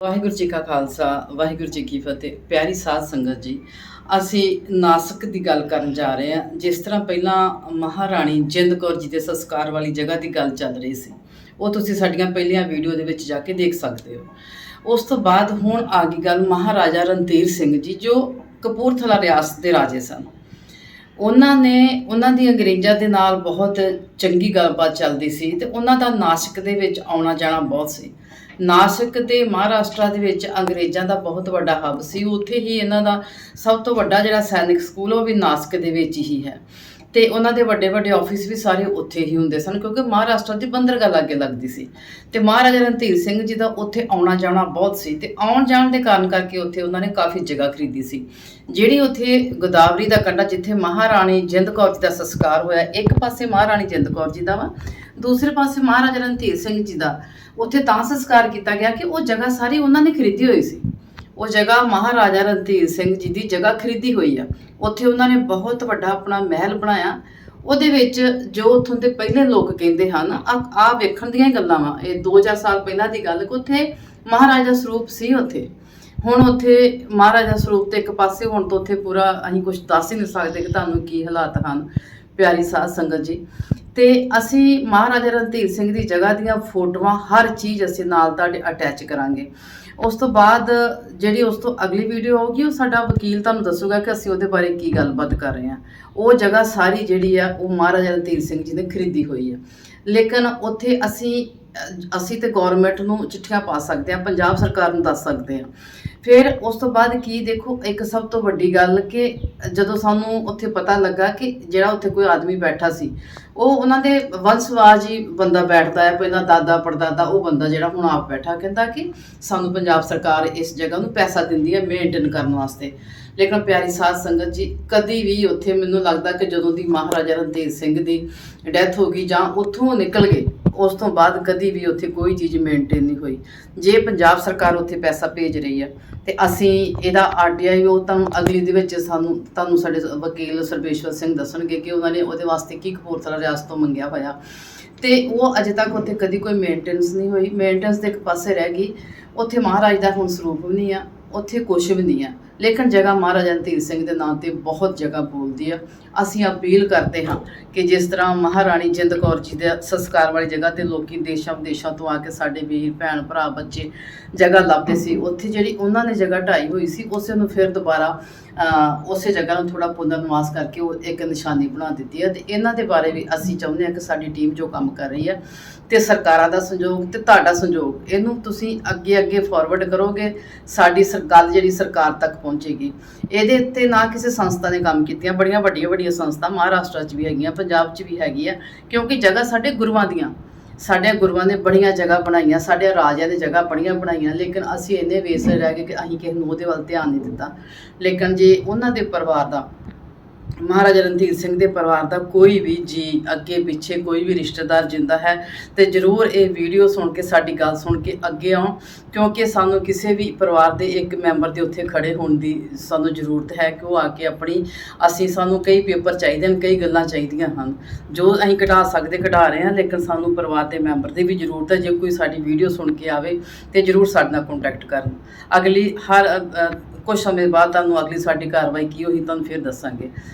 ਵਾਹਿਗੁਰੂ ਜੀ ਕਾ ਖਾਲਸਾ, ਵਾਹਿਗੁਰੂ ਜੀ ਕੀ ਫਤਿਹ। ਪਿਆਰੀ ਸਾਧ ਸੰਗਤ ਜੀ, ਅਸੀਂ ਨਾਸਕ ਦੀ ਗੱਲ ਕਰਨ ਜਾ ਰਹੇ ਹਾਂ, ਜਿਸ ਤਰ੍ਹਾਂ ਪਹਿਲਾਂ ਮਹਾਰਾਣੀ ਜਿੰਦ ਕੌਰ ਜੀ ਦੇ ਸੰਸਕਾਰ ਵਾਲੀ ਜਗ੍ਹਾ ਦੀ ਗੱਲ ਚੱਲ ਰਹੀ ਸੀ। ਉਹ ਤੁਸੀਂ ਸਾਡੀਆਂ ਪਹਿਲੀਆਂ ਵੀਡੀਓ ਦੇ ਵਿੱਚ ਜਾ ਕੇ ਦੇਖ ਸਕਦੇ ਹੋ। ਉਸ ਤੋਂ ਬਾਅਦ ਹੁਣ ਆ ਗਈ ਗੱਲ ਮਹਾਰਾਜਾ ਰਣਧੀਰ ਸਿੰਘ ਜੀ, ਜੋ ਕਪੂਰਥਲਾ ਰਿਆਸਤ ਦੇ ਰਾਜੇ ਸਨ। ਉਹਨਾਂ ਨੇ, ਉਹਨਾਂ ਦੀ ਅੰਗਰੇਜ਼ਾਂ ਦੇ ਨਾਲ ਬਹੁਤ ਚੰਗੀ ਗੱਲਬਾਤ ਚੱਲਦੀ ਸੀ ਤੇ ਉਹਨਾਂ ਦਾ ਨਾਸਿਕ ਦੇ ਵਿੱਚ ਆਉਣਾ ਜਾਣਾ ਬਹੁਤ ਸੀ। ਨਾਸਿਕ ਤੇ ਮਹਾਰਾਸ਼ਟਰ ਦੇ ਵਿੱਚ ਅੰਗਰੇਜ਼ਾਂ ਦਾ ਬਹੁਤ ਵੱਡਾ ਹੱਬ ਸੀ। ਉੱਥੇ ਹੀ ਇਹਨਾਂ ਦਾ ਸਭ ਤੋਂ ਵੱਡਾ ਜਿਹੜਾ ਸੈਨਿਕ ਸਕੂਲ ਉਹ ਵੀ ਨਾਸਿਕ ਦੇ ਵਿੱਚ ਹੀ ਹੈ। ਤੇ ਉਹਨਾਂ ਦੇ ਵੱਡੇ ਵੱਡੇ ਆਫਿਸ ਵੀ ਸਾਰੇ ਉੱਥੇ ਹੀ ਹੁੰਦੇ ਸਨ, ਕਿਉਂਕਿ ਮਹਾਰਾਸ਼ਟਰ ਦੀ ਬੰਦਰਗਾਹ ਲਾਗੇ ਲੱਗਦੀ ਸੀ। ਤੇ ਮਹਾਰਾਜਾ ਰਣਧੀਰ ਸਿੰਘ ਜੀ ਦਾ ਉੱਥੇ ਆਉਣਾ ਜਾਣਾ ਬਹੁਤ ਸੀ ਤੇ ਆਉਣ ਜਾਣ ਦੇ ਕਾਰਨ ਕਰਕੇ ਉੱਥੇ ਉਹਨਾਂ ਨੇ ਕਾਫੀ ਜਗ੍ਹਾ ਖਰੀਦੀ ਸੀ। ਜਿਹੜੀ ਉੱਥੇ ਗੋਦਾਵਰੀ ਦਾ ਕੰਢਾ, ਜਿੱਥੇ ਮਹਾਰਾਣੀ ਜਿੰਦ ਕੌਰ ਜੀ ਦਾ ਸੰਸਕਾਰ ਹੋਇਆ, ਇੱਕ ਪਾਸੇ ਮਹਾਰਾਣੀ ਜਿੰਦ ਕੌਰ ਜੀ ਦਾ ਵਾ ਦੂਸਰੇ ਪਾਸੇ ਮਹਾਰਾਜਾ ਰਣਧੀਰ ਸਿੰਘ ਜੀ ਦਾ, ਉੱਥੇ ਤਾਂ ਸੰਸਕਾਰ ਕੀਤਾ ਗਿਆ ਕਿ ਉਹ ਜਗ੍ਹਾ ਸਾਰੀ ਉਹਨਾਂ ਨੇ ਖਰੀਦੀ ਹੋਈ ਸੀ। ਉਹ ਜਗ੍ਹਾ ਮਹਾਰਾਜਾ ਰਣਧੀਰ ਸਿੰਘ ਜੀ ਦੀ ਜਗ੍ਹਾ ਖਰੀਦੀ ਹੋਈ ਆ। ਉੱਥੇ ਉਹਨਾਂ ਨੇ ਬਹੁਤ ਵੱਡਾ ਆਪਣਾ ਮਹਿਲ ਬਣਾਇਆ। ਉਹਦੇ ਵਿੱਚ ਜੋ ਉੱਥੋਂ ਦੇ ਪਹਿਲੇ ਲੋਕ ਕਹਿੰਦੇ ਹਨ, ਆ ਆ ਵੇਖਣ ਦੀਆਂ ਗੱਲਾਂ ਵਾ। ਇਹ 2000 ਸਾਲ ਪਹਿਲਾਂ ਦੀ ਗੱਲ ਕਿ ਉੱਥੇ ਮਹਾਰਾਜਾ ਸਰੂਪ ਸੀ ਉੱਥੇ। ਹੁਣ ਉੱਥੇ ਮਹਾਰਾਜਾ ਸਰੂਪ ਤੇ ਇੱਕ ਪਾਸੇ ਹੁਣ ਤੋਂ ਉੱਥੇ ਪੂਰਾ ਅਸੀਂ ਕੁਝ ਦੱਸ ਹੀ ਨਹੀਂ ਸਕਦੇ ਕਿ ਤੁਹਾਨੂੰ ਕੀ ਹਾਲਾਤ ਹਨ, ਪਿਆਰੀ ਸਾਧ ਸੰਗਤ ਜੀ। ਤੇ ਅਸੀਂ ਮਹਾਰਾਜਾ ਰਣਧੀਰ ਸਿੰਘ ਦੀ ਜਗ੍ਹਾ ਦੀਆਂ ਫੋਟੋਆਂ ਹਰ ਚੀਜ਼ ਅਸੀਂ ਨਾਲ ਤੁਹਾਡੇ ਅਟੈਚ ਕਰਾਂਗੇ। ਉਸ ਤੋਂ ਬਾਅਦ ਜਿਹੜੀ ਉਸ ਤੋਂ ਅਗਲੀ ਵੀਡੀਓ ਆਊਗੀ, ਉਹ ਸਾਡਾ ਵਕੀਲ ਤੁਹਾਨੂੰ ਦੱਸੂਗਾ ਕਿ ਅਸੀਂ ਉਹਦੇ ਬਾਰੇ ਕੀ ਗੱਲਬਾਤ ਕਰ ਰਹੇ ਹਾਂ। ਉਹ ਜਗ੍ਹਾ ਸਾਰੀ ਜਿਹੜੀ ਆ, ਉਹ ਮਹਾਰਾਜਾ ਰਣਧੀਰ ਸਿੰਘ ਜੀ ਨੇ ਖਰੀਦੀ ਹੋਈ ਹੈ ਲੇਕਿਨ ਉੱਥੇ ਅਸੀਂ ਅਸੀਂ ਤੇ ਗਵਰਨਮੈਂਟ ਨੂੰ ਚਿੱਠੀਆਂ ਪਾ ਸਕਦੇ ਹਾਂ, ਪੰਜਾਬ ਸਰਕਾਰ ਨੂੰ ਦੱਸ ਸਕਦੇ ਹਾਂ। ਫਿਰ ਉਸ ਤੋਂ ਬਾਅਦ ਕੀ ਦੇਖੋ, ਇੱਕ ਸਭ ਤੋਂ ਵੱਡੀ ਗੱਲ ਕਿ ਜਦੋਂ ਸਾਨੂੰ ਉੱਥੇ ਪਤਾ ਲੱਗਾ ਕਿ ਜਿਹੜਾ ਉੱਥੇ ਕੋਈ ਆਦਮੀ ਬੈਠਾ ਸੀ, ਉਹ ਉਹਨਾਂ ਦੇ ਵੰਸ਼ਵਾਜ ਹੀ ਬੰਦਾ ਬੈਠਦਾ ਹੈ, ਪਹਿਲਾਂ ਦਾਦਾ ਪੜਦਾਦਾ, ਉਹ ਬੰਦਾ ਜਿਹੜਾ ਹੁਣ ਆਪ ਬੈਠਾ, ਕਹਿੰਦਾ ਕਿ ਸਾਨੂੰ ਪੰਜਾਬ ਸਰਕਾਰ ਇਸ ਜਗ੍ਹਾ ਨੂੰ ਪੈਸਾ ਦਿੰਦੀ ਹੈ ਮੇਨਟੇਨ ਕਰਨ ਵਾਸਤੇ। ਲੇਕਿਨ ਪਿਆਰੀ ਸਾਧ ਸੰਗਤ ਜੀ, ਕਦੀ ਵੀ ਉੱਥੇ ਮੈਨੂੰ ਲੱਗਦਾ ਕਿ ਜਦੋਂ ਦੀ ਮਹਾਰਾਜਾ ਰਣਧੀਰ ਸਿੰਘ ਦੀ ਡੈਥ ਹੋ ਗਈ ਜਾਂ ਉੱਥੋਂ ਨਿਕਲ ਗਏ ਉਸ ਤੋਂ ਬਾਅਦ ਕਦੀ ਵੀ ਉੱਥੇ ਕੋਈ ਚੀਜ਼ ਮੇਨਟੇਨ ਨਹੀਂ ਹੋਈ। ਜੇ ਪੰਜਾਬ ਸਰਕਾਰ ਉੱਥੇ ਪੈਸਾ ਭੇਜ ਰਹੀ ਹੈ ਤੇ ਅਸੀਂ ਇਹਦਾ ਆਰਟੀਆਈ ਉਹ ਤੁਹਾਨੂੰ ਅਗਲੀ ਦੇ ਵਿੱਚ ਸਾਨੂੰ, ਤੁਹਾਨੂੰ ਸਾਡੇ ਵਕੀਲ ਸਰਬੇਸ਼ਵਰ ਸਿੰਘ ਦੱਸਣਗੇ ਕਿ ਉਹਨਾਂ ਨੇ ਉਹਦੇ ਵਾਸਤੇ ਕੀ ਕਪੂਰਥਲਾ ਰਿਆਸਤ ਤੋਂ ਮੰਗਿਆ ਹੋਇਆ। ਤੇ ਉਹ ਅਜੇ ਤੱਕ ਉੱਥੇ ਕਦੀ ਕੋਈ ਮੇਨਟੇਨੈਂਸ ਨਹੀਂ ਹੋਈ। ਮੇਨਟੇਨੈਂਸ ਦੇ ਇੱਕ ਪਾਸੇ ਰਹਿ ਗਈ। ਉੱਥੇ ਮਹਾਰਾਜ ਦਾ ਹੁਣ ਸਰੂਪ ਵੀ ਨਹੀਂ ਆ। ਉੱਥੇ ਕੁਛ ਵੀ ਨਹੀਂ ਆ। ਲੇਕਿਨ ਜਗ੍ਹਾ ਮਹਾਰਾਜਾ ਰਣਧੀਰ ਸਿੰਘ ਦੇ ਨਾਂ ਤੇ ਬਹੁਤ ਜਗ੍ਹਾ ਬੋਲਦੀ ਆ। ਅਸੀਂ ਅਪੀਲ ਕਰਦੇ ਹਾਂ ਕਿ ਜਿਸ ਤਰ੍ਹਾਂ ਮਹਾਰਾਣੀ ਜਿੰਦ ਕੌਰ ਜੀ ਦੇ ਸੰਸਕਾਰ ਵਾਲੀ ਜਗ੍ਹਾ ਤੇ ਲੋਕੀ ਦੇਸ਼ਾਂ ਵਿਦੇਸ਼ਾਂ ਤੋਂ ਆ ਕੇ ਸਾਡੇ ਵੀਰ, ਭੈਣ, ਭਰਾ, ਬੱਚੇ ਜਗ੍ਹਾ ਲੱਭਦੇ ਸੀ, ਉੱਥੇ ਜਿਹੜੀ ਉਹਨਾਂ ਨੇ ਜਗ੍ਹਾ ਢਾਈ ਹੋਈ ਸੀ, ਉਸੇ ਨੂੰ ਫਿਰ ਦੁਬਾਰਾ ਉਸੇ ਜਗ੍ਹਾ ਨੂੰ ਥੋੜਾ ਪੁਨਰ ਨਿਵਾਸ ਕਰਕੇ ਉਹ ਇੱਕ ਨਿਸ਼ਾਨੀ ਬਣਾ ਦਿੱਤੀ ਹੈ ਤੇ ਇਹਨਾਂ ਦੇ ਬਾਰੇ ਵੀ ਅਸੀਂ ਚਾਹੁੰਦੇ ਹਾਂ ਕਿ ਸਾਡੀ ਟੀਮ ਜੋ ਕੰਮ ਕਰ ਰਹੀ ਹੈ ਤੇ ਸਰਕਾਰਾਂ ਦਾ ਸੰਯੋਗ ਤੇ ਤੁਹਾਡਾ ਸੰਯੋਗ, ਇਹਨੂੰ ਤੁਸੀਂ ਅੱਗੇ ਅੱਗੇ ਫਾਰਵਰਡ ਕਰੋਗੇ, ਸਾਡੀ ਸਰਕਾਰ ਜਿਹੜੀ ਸਰਕਾਰ ਤੱਕ ਪਹੁੰਚੇਗੀ। ਇਹਦੇ ਉੱਤੇ ਨਾ ਕਿਸੇ ਸੰਸਥਾ ਨੇ ਕੰਮ ਕੀਤੀਆਂ, ਬੜੀਆਂ ਵੱਡੀਆਂ ਵੱਡੀਆਂ ਸੰਸਥਾ ਮਹਾਰਾਸ਼ਟਰ 'ਚ ਵੀ ਹੈਗੀਆਂ, ਪੰਜਾਬ 'ਚ ਵੀ ਹੈਗੀ ਆ, ਕਿਉਂਕਿ ਜਗ੍ਹਾ ਸਾਡੇ ਗੁਰੂਆਂ ਦੀਆਂ। ਸਾਡੇ ਗੁਰੂਆਂ ਨੇ ਬੜੀਆਂ ਜਗ੍ਹਾ ਬਣਾਈਆਂ, ਸਾਡੇ ਰਾਜਿਆਂ ਨੇ ਜਗ੍ਹਾ ਬੜੀਆਂ ਬਣਾਈਆਂ, ਲੇਕਿਨ ਅਸੀਂ ਇੰਨੇ ਵੇਸਲੇ ਰਹਿ ਗਏ ਕਿ ਅਸੀਂ ਕਿਸੇ ਨੂੰ ਉਹਦੇ ਵੱਲ ਧਿਆਨ ਨਹੀਂ ਦਿੱਤਾ। ਲੇਕਿਨ ਜੇ ਉਹਨਾਂ ਦੇ ਪਰਿਵਾਰ ਦਾ ਮਹਾਰਾਜਾ ਰਣਧੀਰ ਸਿੰਘ ਦੇ ਪਰਿਵਾਰ ਦਾ ਕੋਈ ਵੀ ਜੀ ਅੱਗੇ ਪਿੱਛੇ ਕੋਈ ਵੀ ਰਿਸ਼ਤੇਦਾਰ ਜਿੰਦਾ ਹੈ ਤੇ ਜਰੂਰ ਇਹ ਵੀਡੀਓ ਸੁਣ ਕੇ ਸਾਡੀ ਗੱਲ ਸੁਣ ਕੇ ਅੱਗੇ ਆਉਣ ਕਿਉਂਕਿ ਸਾਨੂੰ ਕਿਸੇ ਵੀ ਪਰਿਵਾਰ ਦੇ ਇੱਕ ਮੈਂਬਰ ਦੇ ਉੱਥੇ ਖੜੇ ਹੋਣ ਦੀ ਸਾਨੂੰ ਜ਼ਰੂਰਤ ਹੈ ਕਿ ਉਹ ਆ ਕੇ ਆਪਣੀ ਅਸੀਂ ਸਾਨੂੰ ਕਈ ਪੇਪਰ ਚਾਹੀਦੇ ਹਨ ਕਈ ਗੱਲਾਂ ਚਾਹੀਦੀਆਂ ਹਨ। ਜੋ ਅਸੀਂ ਕਢਾ ਸਕਦੇ ਕਢਾ ਰਹੇ ਹਾਂ ਲੇਕਿਨ ਸਾਨੂੰ ਪਰਿਵਾਰ ਦੇ ਮੈਂਬਰ ਦੀ ਵੀ ਜ਼ਰੂਰਤ ਹੈ ਜੇ ਕੋਈ ਸਾਡੀ ਵੀਡੀਓ ਸੁਣ ਕੇ ਆਵੇ ਤੇ ਜਰੂਰ ਸਾਡੇ ਨਾਲ ਕੰਟੈਕਟ ਕਰਨ। ਅਗਲੀ ਹਰ ਅ, ਕੁਝ ਸਮੇਂ ਬਾਅਦ ਤੁਹਾਨੂੰ ਅਗਲੀ ਸਾਡੀ ਕਾਰਵਾਈ ਕੀ ਹੋਈ ਤੁਹਾਨੂੰ ਫਿਰ ਦੱਸਾਂਗੇ।